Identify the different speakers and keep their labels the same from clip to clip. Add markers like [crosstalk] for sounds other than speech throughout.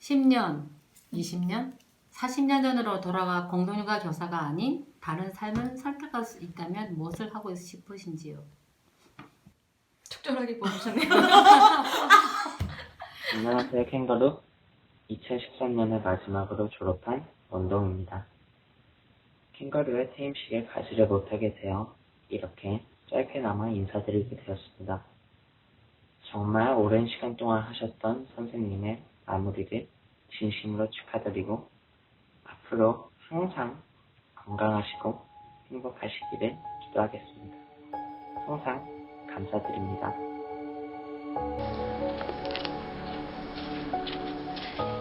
Speaker 1: 10년, 20년, 40년 전으로 돌아가 공동육아 교사가 아닌 다른 삶을 선택할 수 있다면 무엇을 하고 싶으신지요?
Speaker 2: 적절하게 뽑으셨네요. [laughs]
Speaker 3: 안녕하세요, 캥거루. 2013년에 마지막으로 졸업한 원동입니다. 캥거루의 퇴임식에 가지를 못하게 되어 이렇게 짧게나마 인사드리게 되었습니다. 정말 오랜 시간 동안 하셨던 선생님의 마무리를 진심으로 축하드리고 앞으로 항상 건강하시고 행복하시기를 기도하겠습니다. 항상 감사드립니다.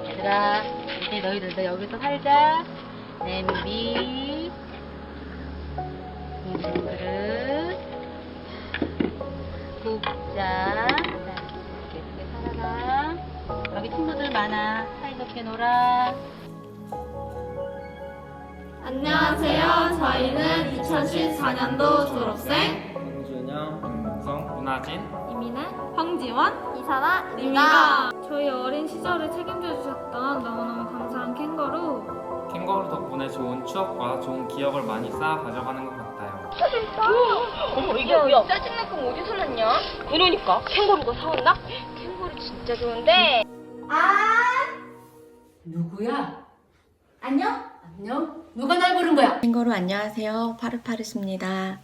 Speaker 1: 얘들아, 이제 너희들 도 여기서 살자. 냄비, 많아. 사이좋게 놀아.
Speaker 4: 안녕하세요. 저희는 2014년도 졸업생
Speaker 5: 홍준영, 김문성, 문하진,
Speaker 4: 이민혜, 황지원, 이사라입니다. 저희 어린 시절을 책임져 주셨던 너무너무 감사한 캥거루
Speaker 5: 캥거루 덕분에 좋은 추억과 좋은 기억을 많이 쌓아 가져가는 것 같아요.
Speaker 6: 어머 이게 뭐야? 짜증난 건 어디서 났냐? 그러니까 캥거루가 사왔나? 캥거루 진짜 좋은데
Speaker 1: 누구야? 안녕? 안녕? 누가 날 부른 거야?
Speaker 7: 캥거루 안녕하세요. 파르파르스입니다.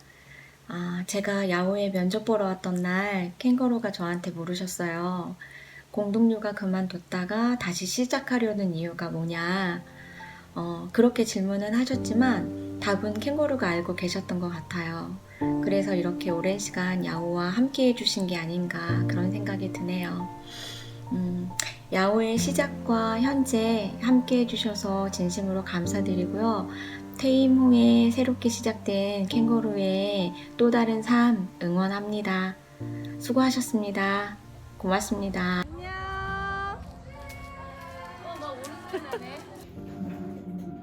Speaker 7: 아, 제가 야후에 면접 보러 왔던 날 캥거루가 저한테 물으셨어요. 공동육아 그만뒀다가 다시 시작하려는 이유가 뭐냐. 어, 그렇게 질문은 하셨지만 답은 캥거루가 알고 계셨던 것 같아요. 그래서 이렇게 오랜 시간 야후와 함께 해주신 게 아닌가 그런 생각이 드네요. 음, 야후의 시작과 현재 함께 해주셔서 진심으로 감사드리고요. 퇴임 후에 새롭게 시작된 캥거루의 또 다른 삶 응원합니다. 수고하셨습니다. 고맙습니다.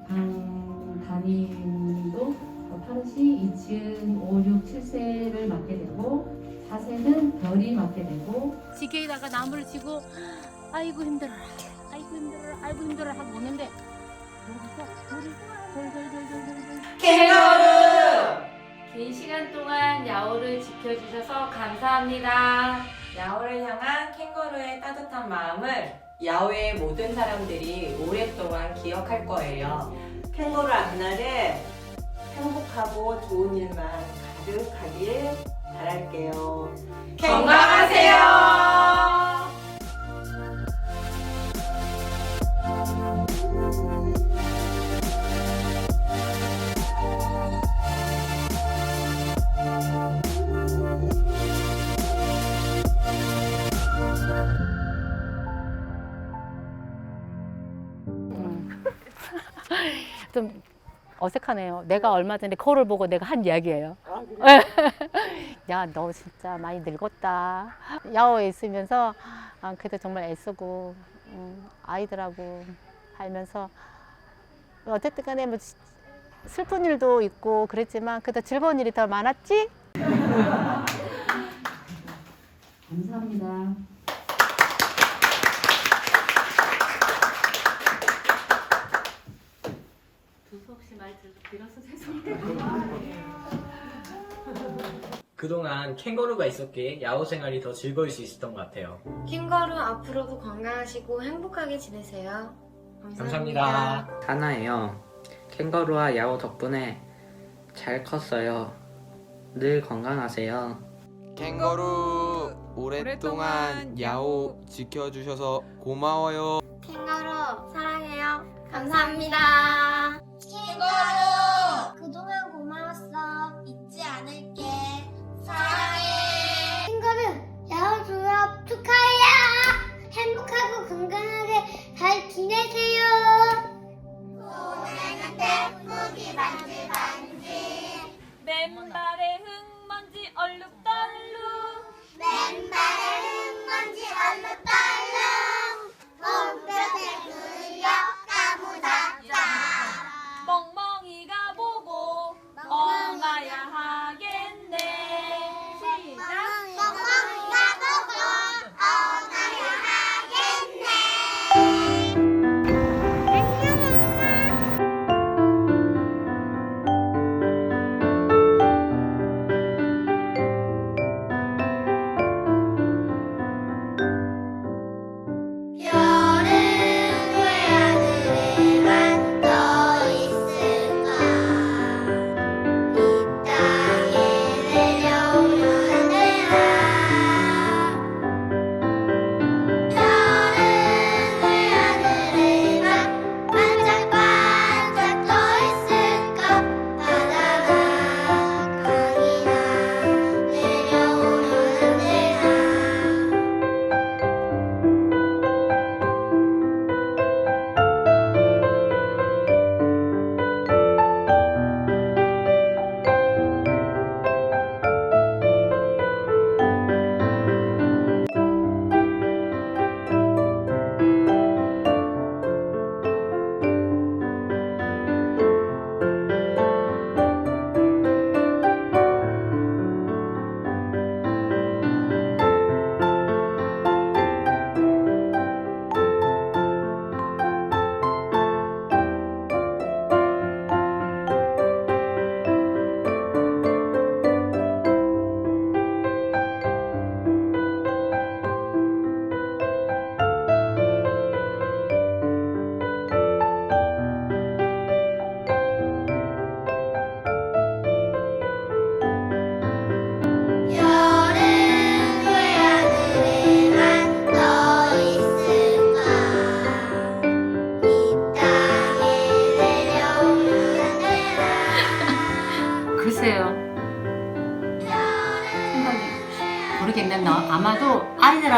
Speaker 1: 방 담임도 파르시 2층 5, 6, 7세를 맡게 되고 4세는 별이 맡게 되고 지게에다가 나무를 치고 아이고 힘들어라 아이고 힘들어라 아이고 힘들어라 하고 오는데 여기서 둘이 돌돌돌돌돌 캥거루! 긴 시간 동안 야호를 지켜주셔서 감사합니다.
Speaker 2: 야호를 향한 캥거루의 따뜻한 마음을 야외의 모든 사람들이 오랫동안 기억할 거예요.
Speaker 8: 캥거루 앞날에 행복하고 좋은 일만 가득하길 바랄게요.
Speaker 2: 건강하세요.
Speaker 1: 좀 [laughs] 어색하네요. 내가 얼마 전에 거울을 보고 내가 한 이야기예요. [laughs] 야, 너 진짜 많이 늙었다. 야호에 있으면서 아, 그래도 정말 애쓰고 음, 아이들하고 살면서 어쨌든 간에 뭐 시- 슬픈 일도 있고 그랬지만 그래도 즐거운 일이 더 많았지? [laughs] 감사합니다. 들어서 죄송해요.
Speaker 9: 그동안 캥거루가 있었기에 야호 생활이 더 즐거울 수 있었던 것 같아요.
Speaker 10: 캥거루 앞으로도 건강하시고 행복하게 지내세요.
Speaker 9: 감사합니다.
Speaker 3: 하나예요. 캥거루와 야호 덕분에 잘 컸어요. 늘 건강하세요.
Speaker 11: 캥거루 오랫동안 야호 지켜주셔서 고마워요.
Speaker 10: 캥거루 사랑해요. 감사합니다. 만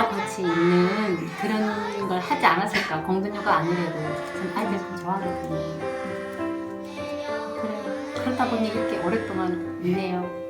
Speaker 4: 같이
Speaker 1: 있는 그런 걸 하지 않았을까 공근요가 아니래도 전 아이들 참 좋아하거든요. 그래. 그러다 보니 이렇게 오랫동안 있네요.